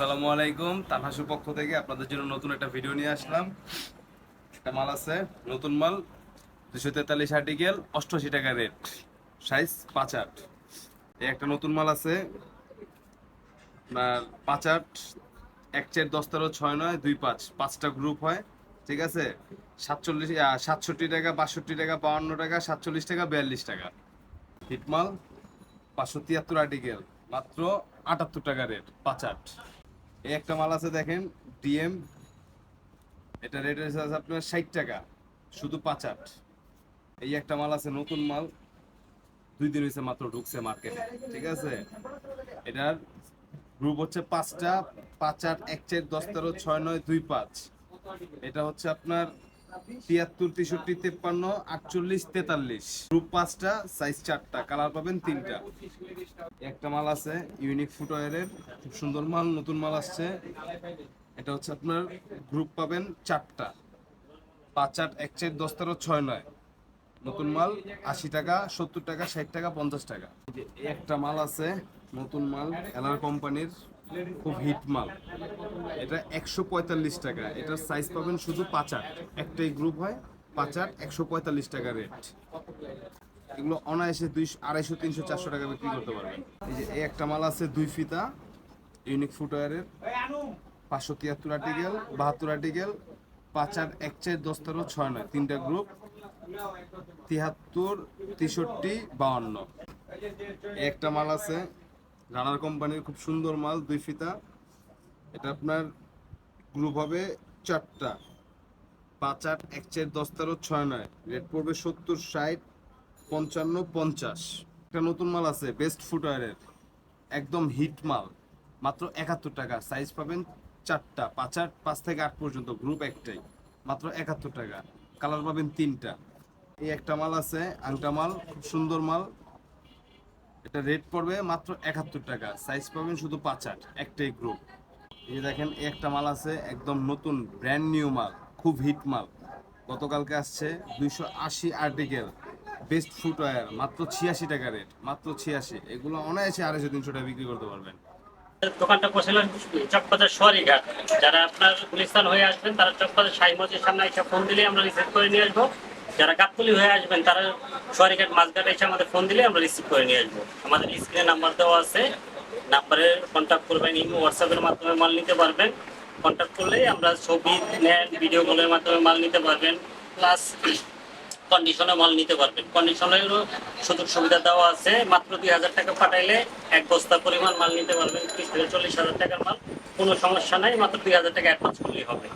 আসসালামু আলাইকুম। তানহাসুর পক্ষ থেকে আপনাদের জন্য নতুন একটা ভিডিও নিয়ে আসলাম। একটা মাল আছে, নতুন মাল দুশো তেতাল্লিশ আর্টিকেল অষ্টআশি টাকা রেট সাইজ পাঁচ আট। এই একটা নতুন মাল আছে, আপনার পাঁচ আট, এক চার দশ তেরো ছয় নয় দুই পাঁচ, পাঁচটা গ্রুপ হয়, ঠিক আছে? সাতচল্লিশ সাতষট্টি টাকা, বাষট্টি টাকা, বাউান্ন টাকা, সাতচল্লিশ টাকা, বিয়াল্লিশ টাকা। হিটমাল পাঁচশো তিয়াত্তর আর্টিকেল মাত্র আটাত্তর টাকা রেট পাঁচ আট। এই একটা মাল আছে দেখেন, ডিএম। এটা রেট আছে আপনার ষাট টাকা, শুধু পাঁচ আট। এই একটা মাল আছে, নতুন মাল। দুই দিন হয়েছে মাত্র ঢুকছে মার্কেটে ঠিক আছে? এটার গ্রুপ হচ্ছে পাঁচটা, পাঁচ আট, এক চার, দশ তেরো, ছয় নয়, দুই পাঁচ। এটা হচ্ছে আপনার তিয়াত্তর, তেষট্টি, তেপ্পান্ন, আটচল্লিশ, তেতাল্লিশ। গ্রুপ পাঁচটা সাইজ চারটা কালার পাবেন তিনটা। একটা মাল আছে ইউনিক ফুটওয়ারের খুব সুন্দর মাল, নতুন মাল আসছে। এটা হচ্ছে আপনার গ্রুপ পাবেন চারটা। পাঁচ, আট, এক, চার, দশ, তেরো, ছয়, নয়। নতুন মাল, আশি টাকা, সত্তর টাকা, ষাট টাকা, পঞ্চাশ টাকা। একটা মাল আছে, নতুন মাল এলার কোম্পানির খুব হিট মাল। এটা একশো পঁয়তাল্লিশ টাকা। এটার সাইজ পাবেন শুধু পাঁচ আট। একটাই গ্রুপ হয়, পাঁচ আট, একশো পঁয়তাল্লিশ টাকা রেট এগুলো অনায়াসে দুইশো আড়াইশো, তিনশো, চারশো টাকা বিক্রি করতে পারবেন। এই যে এই একটা মাল আছে দুই ফিতা ইউনিক ফুটওয়ারের পাঁচশো তিয়াত্তর আর্টিকেল বাহাত্তর আর্টিকেল পাঁচ আট, এক চার, দশ তেরো, ছয় নয়। তিনটা গ্রুপ তিয়াত্তর, তেষট্টি, বাউান্ন। একটা মাল আছে রানার কোম্পানির খুব সুন্দর মাল, দুই ফিতা। এটা আপনার গ্রুপ হবে চারটা। পাঁচ আট, এক চার, দশ তেরো, ছয় নয়। রেট পড়বে সত্তর, ষাট, পঞ্চান্ন, পঞ্চাশ। একটা নতুন মাল আছে বেস্ট ফুটওয়ারের একদম হিট মাল। মাত্র একাত্তর টাকা। সাইজ পাবেন চারটা। পাঁচ আট, পাঁচ থেকে আট পর্যন্ত গ্রুপ একটাই। মাত্র একাত্তর টাকা। কালার পাবেন তিনটা। এই একটা মাল আছে আংটা মাল, খুব সুন্দর মাল। এটা রেট পড়বে মাত্র একাত্তর টাকা। সাইজ পাবেন শুধু পাঁচ আট, একটাই গ্রুপ এই যে দেখেন একটা মাল আছে, একদম নতুন ব্র্যান্ড নিউ মাল, খুব হিট মাল। গতকালকে আসছে দুইশো আশি আর্টিকেল বেস্ট ফুটওয়্যার মাত্র ছিয়াশি টাকা রেট মাত্র ছিয়াশি। এগুলো অনায়াসে আড়াইশো, তিনশো টাকা বিক্রি করতে পারবেন। দোকানটা বসেছিলেন চকবাজার যারা আপনার গুলিস্তান হয়ে আসবেন, তারা চকবাজার মসজিদের সামনে একটা ফোন দিলে আমরা রিসিভ করে নিয়ে আসব। যারা গাবতলি হয়ে আসবেন, তারা সোয়ারি ঘাট মাঝঘাট এসে আমাদের ফোন দিলে আমরা রিসিভ করে নিয়ে আসব। আমাদের স্ক্রিনে নাম্বার দেওয়া আছে। নাম্বারে কন্ট্যাক্ট করবেন, ইমো হোয়াটসঅ্যাপের মাধ্যমে মাল নিতে পারবেন। কন্ট্যাক্ট করলেই আমরা ছবি নেন ভিডিও কলের মাধ্যমে মাল নিতে পারবেন। প্লাস কন্ডিশনে মাল নিতে পারবেন। কন্ডিশনেরও সুযোগ সুবিধা দেওয়া আছে। মাত্র দুই হাজার টাকা পাঠাইলে এক বস্তা পরিমাণ মাল নিতে পারবেন। ত্রিশ থেকে চল্লিশ হাজার টাকার মাল কোনো সমস্যা নাই। মাত্র দুই হাজার টাকা অ্যাডভান্স করলেই হবে।